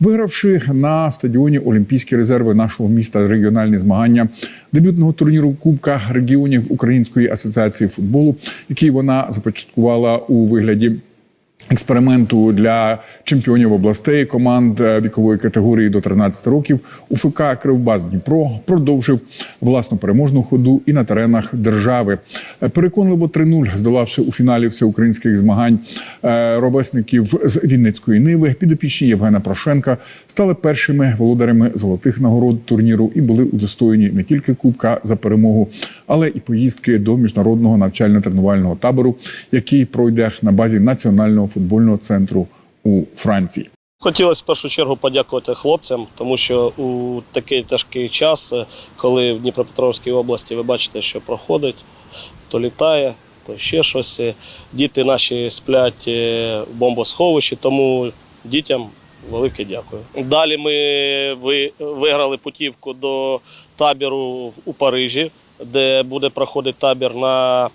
Вигравши на стадіоні Олімпійські резерви нашого міста регіональні змагання дебютного турніру Кубка регіонів Української асоціації футболу, який вона започаткувала у вигляді експерименту для чемпіонів областей команд е, вікової категорії до 13 років УФК Кривбас Дніпро продовжив власну переможну ходу і на теренах держави. Е, Переконливо 3-0, здолавши у фіналі всеукраїнських змагань е, ровесників з Вінницької Ниви, підопічні Євгена Прошенка стали першими володарями золотих нагород турніру і були удостоєні не тільки кубка за перемогу, але і поїздки до міжнародного навчально-тренувального табору, який пройде на базі національного футбольного центру у Франції. Хотілося в першу чергу подякувати хлопцям, тому що у такий тяжкий час, е, коли в Дніпропетровській області ви бачите, що проходить, то літає, то ще щось. е, Діти наші сплять е, в бомбосховищі, тому дітям велике дякую. Далі ми виграли путівку до табору у Парижі, де буде проходити табір на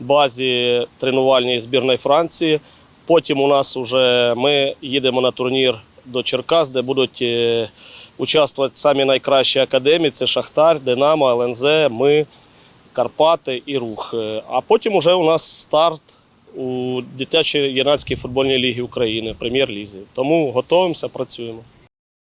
базі тренувальній збірної Франції. Потім у нас вже ми їдемо на турнір до Черкас, де будуть е, участвувати самі найкращі академії: це Шахтар, Динамо, ЛНЗ, ми, Карпати і Рух. Е, А потім вже у нас старт у дитячій юнацькій футбольній лігі України, прем'єр-лізі. Тому готуємося, працюємо.